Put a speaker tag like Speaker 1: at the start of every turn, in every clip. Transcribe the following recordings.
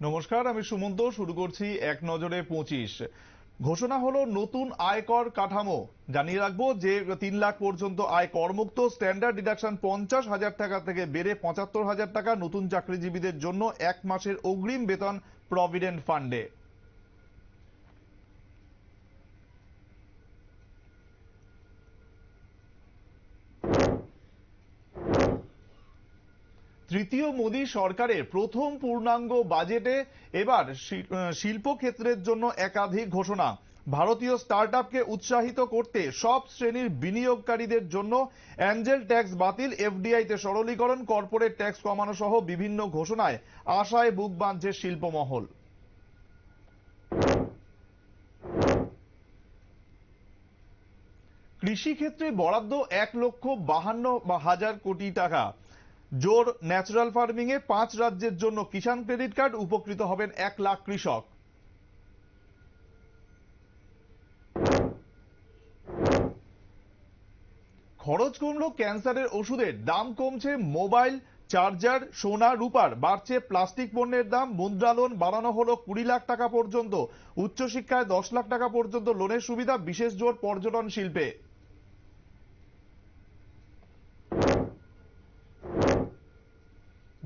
Speaker 1: নমস্কার, আমি সুমন্ত, শুরু করছি এক নজরে পঁচিশ। ঘোষণা হলো নতুন আয়কর কাঠামো। জানিয়ে রাখব যে, তিন লাখ পর্যন্ত আয় করমুক্ত স্ট্যান্ডার্ড ডিডাকশন পঞ্চাশ হাজার টাকা থেকে বেড়ে পঁচাত্তর হাজার টাকা নতুন চাকরিজীবীদের জন্য এক মাসের অগ্রিম বেতন প্রভিডেন্ট ফান্ডে। তৃতীয় মোদী সরকারের প্রথম পূর্ণাঙ্গ বাজেটে এবার শিল্পক্ষেত্রের জন্য একাধিক ঘোষণা। ভারতীয় স্টার্টআপকে উৎসাহিত করতে সব শ্রেণির বিনিয়োগকারীদের জন্য অ্যাঞ্জেল ট্যাক্স বাতিল, এফডিআইতে সরলীকরণ, কর্পোরেট ট্যাক্স কমানো সহ বিভিন্ন ঘোষণায় আশায় বুক বাঁধছে শিল্পমহল। কৃষিক্ষেত্রে বরাদ্দ এক লক্ষ বাহান্ন হাজার কোটি টাকা। জোর ন্যাচারাল ফার্মিং এ পাঁচ রাজ্যের জন্য কিষাণ ক্রেডিট কার্ড উপকৃত হবেন এক লাখ কৃষক। খরচ কমল ক্যান্সারের ওষুধের দাম কমছে মোবাইল, চার্জার, সোনা, রূপার, বাড়ছে প্লাস্টিক পণ্যের দাম মুদ্রা লোন বাড়ানো হলো কুড়ি লাখ টাকা পর্যন্ত। উচ্চশিক্ষায় দশ লাখ টাকা পর্যন্ত লোনের সুবিধা, বিশেষ জোর পর্যটন শিল্পে।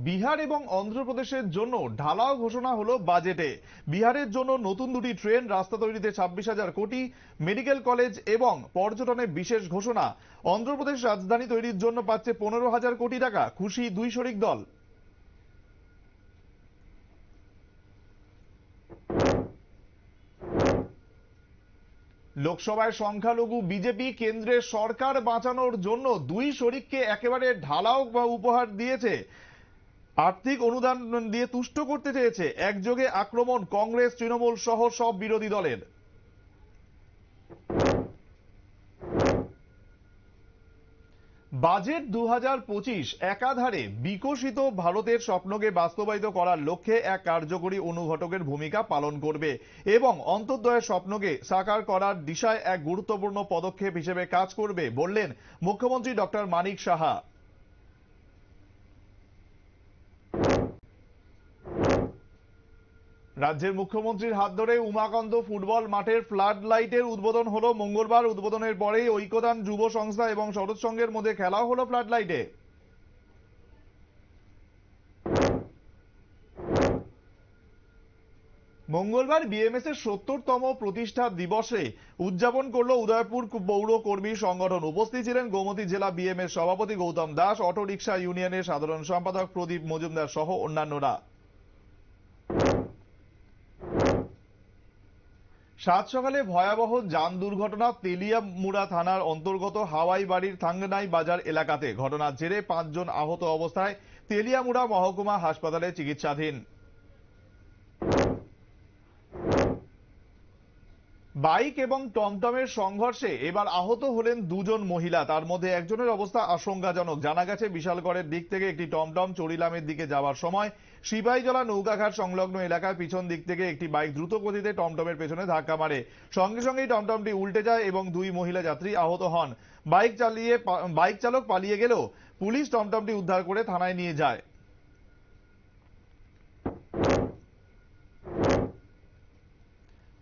Speaker 1: বিহার এবং অন্ধ্রপ্রদেশের জন্য ঢালাও ঘোষণা হলো বাজেটে। বিহারের জন্য নতুন দুটি ট্রেন রাস্তা তৈরিতে ছাব্বিশ হাজার কোটি, মেডিকেল কলেজ এবং পর্যটনে বিশেষ ঘোষণা। অন্ধ্রপ্রদেশ রাজধানী তৈরির জন্য পাচ্ছে পনেরো হাজার কোটি টাকা, খুশি দুই শরিক দল। লোকসভায় সংখ্যালঘু বিজেপি কেন্দ্রের সরকার বাঁচানোর জন্য দুই শরিককে একেবারে ঢালাও বা উপহার দিয়েছে। আর্থিক অনুদান দিয়ে তুষ্ট করতে চেয়েছে একযোগে আক্রমণ কংগ্রেস, তৃণমূল সহ সব বিরোধী দলের। বাজেট দু হাজার পঁচিশ একাধারে বিকশিত ভারতের স্বপ্নকে বাস্তবায়িত করার লক্ষ্যে এক কার্যকরী অনুঘটকের ভূমিকা পালন করবে এবং অন্তর্দয়ের স্বপ্নকে সাকার করার দিশায় এক গুরুত্বপূর্ণ পদক্ষেপ হিসেবে কাজ করবে বললেন মুখ্যমন্ত্রী ডক্টর মানিক সাহা। রাজ্যের মুখ্যমন্ত্রীর হাত ধরে উমাকান্ত ফুটবল মাঠের ফ্লাড লাইটের উদ্বোধন হলো মঙ্গলবার। উদ্বোধনের পরেই ঐক্যদান যুব সংস্থা এবং শরৎ সংঘের মধ্যে খেলা হলো ফ্লাড লাইটে। মঙ্গলবার বিএমএস এর সত্তরতম প্রতিষ্ঠা দিবসে উদযাপন করল উদয়পুর পৌর কর্মী সংগঠন। উপস্থিত ছিলেন গোমতী জেলা বিএমএস সভাপতি গৌতম দাস অটো রিক্সা ইউনিয়নের সাধারণ সম্পাদক প্রদীপ মজুমদার সহ অন্যান্যরা। সাত সকালে ভয়াবহ যান দুর্ঘটনা তেলিয়ামুড়া থানার অন্তর্গত হাওয়াই বাড়ির থাঙ্গনাই বাজার এলাকাতে। ঘটনার জেরে পাঁচজন আহত অবস্থায় তেলিয়ামুড়া মহকুমা হাসপাতালে চিকিৎসাধীন। বাইক এবং টমটমের সংঘর্ষে এবার আহত হলেন দুজন মহিলা। তার মধ্যে একজনের অবস্থা আশঙ্কাজনক। জানা গেছে, বিশালগড়ের দিক থেকে একটি টমটম চরিলামের দিকে যাওয়ার সময় সিপাহীজলা নৌকাঘাট সংলগ্ন এলাকায় পিছন দিক থেকে একটি বাইক দ্রুত গতিতে টমটমের পেছনে ধাক্কা মারে। সঙ্গে সঙ্গেই টমটমটি উল্টে যায় এবং দুই মহিলা যাত্রী আহত হন। বাইক চালিয়ে বাইক চালক পালিয়ে গেলেও পুলিশ টমটমটি উদ্ধার করে থানায় নিয়ে যায়।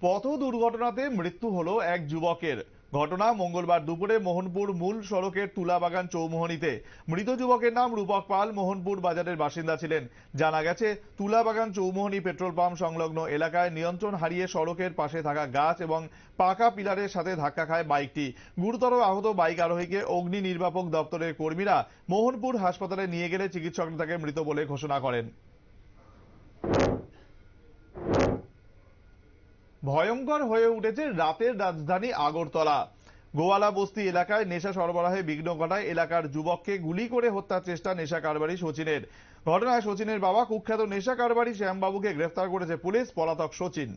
Speaker 1: পথ দুর্ঘটনাতে মৃত্যু হলো এক যুবকের। ঘটনা মঙ্গলবার দুপুরে মোহনপুর মূল সড়কের তুলাবাগান চৌমোহনীতে। মৃত যুবকের নাম রূপক পাল। মোহনপুর বাজারের বাসিন্দা ছিলেন। জানা গেছে, তুলাবাগান চৌমোহনী পেট্রোল পাম্প সংলগ্ন এলাকায় নিয়ন্ত্রণ হারিয়ে সড়কের পাশে থাকা গাছ এবং পাকা পিলারের সাথে ধাক্কা খায় বাইকটি। গুরুতর আহত বাইক আরোহীকে অগ্নি নির্বাপক দপ্তরের কর্মীরা মোহনপুর হাসপাতালে নিয়ে গেলে চিকিৎসকরা তাকে মৃত বলে ঘোষণা করেন। ভয়ঙ্কর হয়ে উঠেছে রাতের রাজধানী আগরতলা। গোয়ালা বস্তি এলাকায় নেশা সরবরাহে বিঘ্ন ঘটায় এলাকার যুবককে গুলি করে হত্যার চেষ্টা নেশা কারবারি সচিনের। ঘটনায় সচিনের বাবা কুখ্যাত নেশা কারবারি শ্যামবাবুকে গ্রেফতার করেছে পুলিশ, পলাতক সচিন।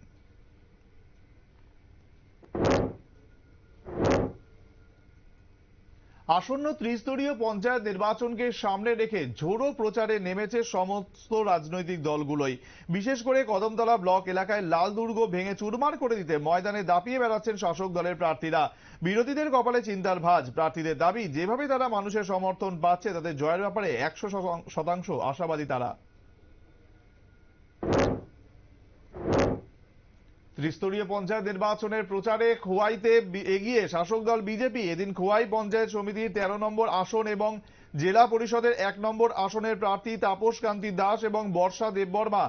Speaker 1: আসন্ন ত্রিস্তরীয় পঞ্চায়েত নির্বাচনকে সামনে রেখে ঝোড়ো প্রচারে নেমেছে সমস্ত রাজনৈতিক দলগুলোই। বিশেষ করে কদমতলা ব্লক এলাকায় লাল দুর্গ ভেঙে চুরমার করে দিতে ময়দানে দাপিয়ে বেড়াচ্ছেন শাসক দলের প্রার্থীরা। বিরোধীদের কপালে চিন্তার ভাজ। প্রার্থীদের দাবি, যেভাবে তারা মানুষের সমর্থন পাচ্ছে, তাদের জয়ের ব্যাপারে একশো শতাংশ আশাবাদী তারা। ত্রিস্তরীয় পঞ্চায়েত নির্বাচনের প্রচারে খোয়াইতে এগিয়ে শাসক দল বিজেপি। এদিন খোয়াই পঞ্চায়েত সমিতির তেরো নম্বর আসন এবং জেলা পরিষদের এক নম্বর আসনের প্রার্থী তাপস কান্তি দাস এবং বর্ষা দেববর্মা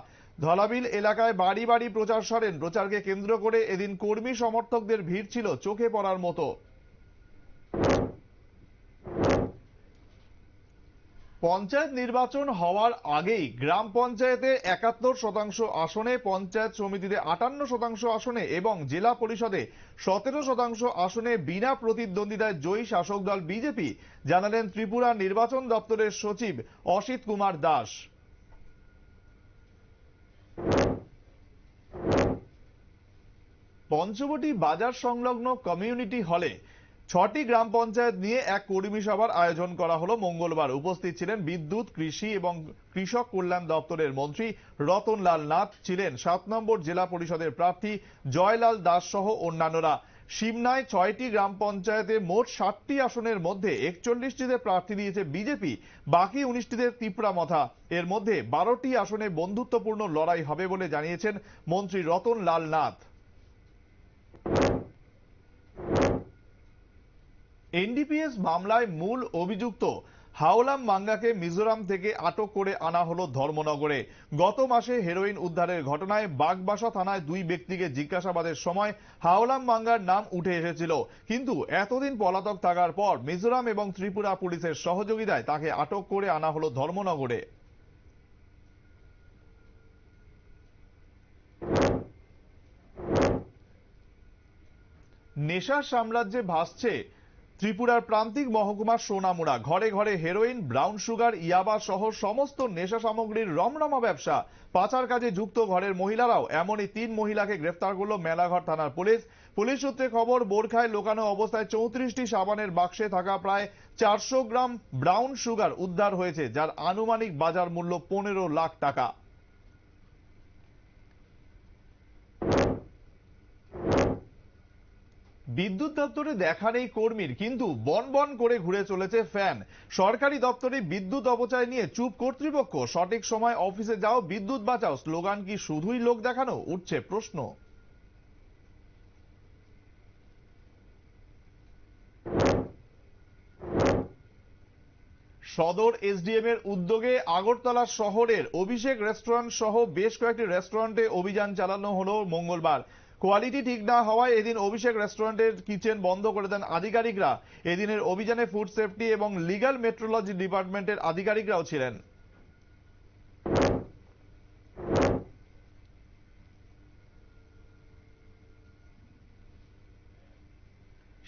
Speaker 1: ধলাবিল এলাকায় বাড়ি বাড়ি প্রচার সারেন। প্রচারকে কেন্দ্র করে এদিন কর্মী সমর্থকদের ভিড় ছিল, চোখে পড়ার মতো। পঞ্চায়েত নির্বাচন হওয়ার আগেই গ্রাম পঞ্চায়েতে একাত্তর শতাংশ আসনে, পঞ্চায়েত সমিতিতে আটান্ন শতাংশ আসনে এবং জেলা পরিষদে সতেরো শতাংশ আসনে বিনা প্রতিদ্বন্দ্বিতায় জয়ী শাসক দল বিজেপি, জানালেন ত্রিপুরা নির্বাচন দপ্তরের সচিব অসিত কুমার দাস। পঞ্চবটি বাজার সংলগ্ন কমিউনিটি হলে ছটি গ্রাম পঞ্চায়েত নিয়ে এক কর্মী সভার আয়োজন করা হলো। মঙ্গলবার উপস্থিত ছিলেন বিদ্যুৎ, কৃষি এবং কৃষক কল্যাণ দপ্তরের মন্ত্রী রতনলাল নাথ ছিলেন সাত নম্বর জেলা পরিষদের প্রার্থী জয়লাল দাস সহ অন্যান্যরা। সিমনায় ছয়টি গ্রাম পঞ্চায়েতে মোট ষাটটি আসনের মধ্যে একচল্লিশটিতে প্রার্থী দিয়েছে বিজেপি, বাকি উনিশটিতে তিপ্রামথা এর মধ্যে বারোটি আসনে বন্ধুত্বপূর্ণ লড়াই হবে বলে জানিয়েছেন মন্ত্রী রতন লাল নাথ। এনডিপিএস মামলায় মূল অভিযুক্ত হাওলাম মাঙ্গাকে মিজোরাম থেকে আটক করে আনা হলো ধর্মনগরে। গত মাসে হেরোইন উদ্ধারের ঘটনায় বাগবাসা থানায় দুই ব্যক্তিকে জিজ্ঞাসাবাদের সময় হাওলাম মাঙ্গার নাম উঠে এসেছিল। কিন্তু এতদিন পলাতক থাকার পর মিজোরাম এবং ত্রিপুরা পুলিশের সহযোগিতায় তাকে আটক করে আনা হলো ধর্মনগরে। নেশার সাম্রাজ্যে ভাসছে ত্রিপুরার প্রান্তিক মহকুমা সোনামুড়া। ঘরে ঘরে হেরোইন ব্রাউন সুগার ইয়াবা সহ সমস্ত নেশা সামগ্রীর রমরমা ব্যবসা। পাচার কাজে যুক্ত ঘরের মহিলারাও এমনই তিন মহিলাকে গ্রেফতার করল মেলাঘর থানার পুলিশ। পুলিশ সূত্রে খবর, বোরখায় লোকানো অবস্থায় চৌত্রিশটি সাবানের বাক্সে থাকা প্রায় চারশো গ্রাম ব্রাউন সুগার উদ্ধার হয়েছে, যার আনুমানিক বাজার মূল্য পনেরো লাখ টাকা। বিদ্যুৎ দপ্তরে দেখা নেই কর্মীর কিন্তু বন বন করে ঘুরে চলেছে ফ্যান। সরকারি দপ্তরে বিদ্যুৎ অপচয় নিয়ে চুপ কর্তৃপক্ষ। সঠিক সময় অফিসে যাও, বিদ্যুৎ বাঁচাও। স্লোগান কি শুধুই লোক দেখানো? উঠছে প্রশ্ন। সদর এসডিএম এর উদ্যোগে আগরতলা শহরের অভিষেক রেস্টুরেন্ট সহ বেশ কয়েকটি রেস্টুরেন্টে অভিযান চালানো হলো মঙ্গলবার। কোয়ালিটি ঠিক না হওয়ায় এদিন অভিষেক রেস্টুরেন্টের কিচেন বন্ধ করে দেন আধিকারিকরা। এদিনের অভিযানে ফুড সেফটি এবং লিগ্যাল মেট্রোলজি ডিপার্টমেন্টের আধিকারিকরাও ছিলেন।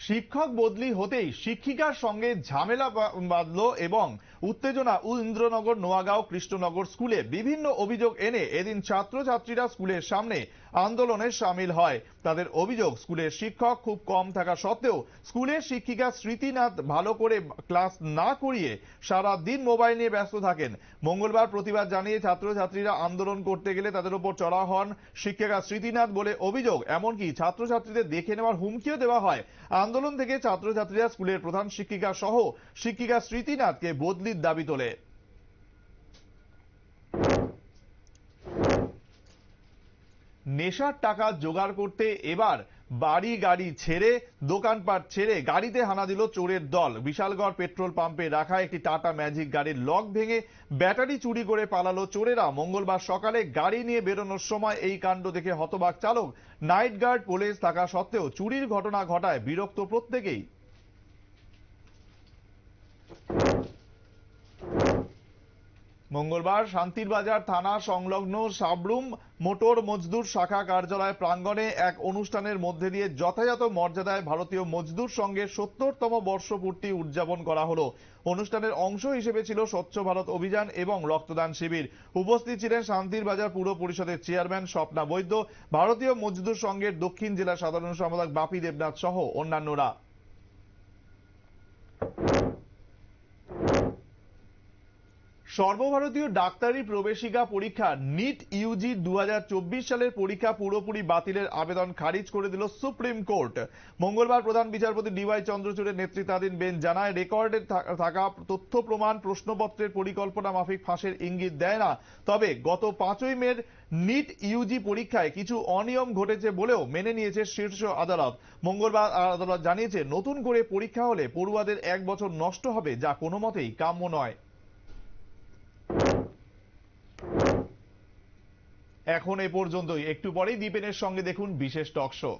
Speaker 1: শিক্ষক বদলি হতেই শিক্ষিকার সঙ্গে ঝামেলা বাঁধলো এবং উত্তেজনা ইন্দ্রনগর নোয়াগাঁও, কৃষ্ণনগর স্কুলে বিভিন্ন অভিযোগ এনে এদিন ছাত্রছাত্রীরা স্কুলের সামনে আন্দোলনে সামিল হয়। তাদের অভিযোগ, স্কুলের শিক্ষক খুব কম থাকা সত্ত্বেও স্কুলের শিক্ষিকা স্মৃতিনাথ ভালো করে ক্লাস না করিয়ে সারা দিন মোবাইল নিয়ে ব্যস্ত থাকেন। মঙ্গলবার প্রতিবাদ জানিয়ে ছাত্রছাত্রীরা আন্দোলন করতে গেলে তাদের উপর চড়া হন শিক্ষিকা স্মৃতিনাথ বলে অভিযোগ, এমনকি ছাত্রছাত্রীদের দেখে নেওয়ার হুমকিও দেওয়া হয়। আন্দোলন থেকে ছাত্রছাত্রীরা স্কুলের প্রধান শিক্ষিকা সহ শিক্ষিকা স্মৃতিনাথকে বদলির দাবি তোলে। নেশার টাকা জোগাড় করতে এবার বাড়ি গাড়ি ছেড়ে, দোকানপাট ছেড়ে গাড়িতে হানা দিল চোরের দল। বিশালগড় পেট্রোল পাম্পে রাখা একটি টাটা ম্যাজিক গাড়ির লক ভেঙে ব্যাটারি চুরি করে পালালো চোরেরা। মঙ্গলবার সকালে গাড়ি নিয়ে বেরোনোর সময় এই কাণ্ড দেখে হতবাক চালক। নাইট গার্ড পুলিশ থাকা সত্ত্বেও চুরির ঘটনা ঘটায় বিরক্ত প্রত্যেকেই। মঙ্গলবার শান্তির বাজার থানা সংলগ্ন সাবরুম মোটর মজদুর শাখা কার্যালয় প্রাঙ্গণে এক অনুষ্ঠানের মধ্যে দিয়ে যথাযথ মর্যাদায় ভারতীয় মজদুর সঙ্গে সত্তরতম বর্ষপূর্তি উদযাপন করা হলো। অনুষ্ঠানের অংশ হিসেবে ছিল স্বচ্ছ ভারত অভিযান এবং রক্তদান শিবির। উপস্থিত ছিলেন শান্তির বাজার পুর পরিষদের চেয়ারম্যান স্বপ্না বৈদ্য, ভারতীয় মজদুর সংঘের দক্ষিণ জেলা সাধারণ সম্পাদক বাপি দেবনাথ সহ অন্যান্যরা। সর্বভারতীয় ডাক্তারি প্রবেশিকা পরীক্ষা নিট ইউজি দু হাজার চব্বিশ সালের পরীক্ষা পুরোপুরি বাতিলের আবেদন খারিজ করে দিল সুপ্রিম কোর্ট। মঙ্গলবার প্রধান বিচারপতি ডিওয়াই চন্দ্রচূড়ের নেতৃত্বাধীন বেঞ্চ জানায়, রেকর্ডে থাকা তথ্য প্রমাণ, প্রশ্নপত্রের পরিকল্পনা মাফিক ফাঁসের ইঙ্গিত দেয় না। তবে গত পাঁচই মের নিট ইউজি পরীক্ষায় কিছু অনিয়ম ঘটেছে বলেও মেনে নিয়েছে শীর্ষ আদালত। মঙ্গলবার আদালত জানিয়েছে, নতুন করে পরীক্ষা হলে পড়ুয়াদের এক বছর নষ্ট হবে, যা কোনো মতেই কাম্য নয়। এখন এ পর্যন্তই। একটু পরেই দীপেনের সঙ্গে দেখুন বিশেষ টক শো।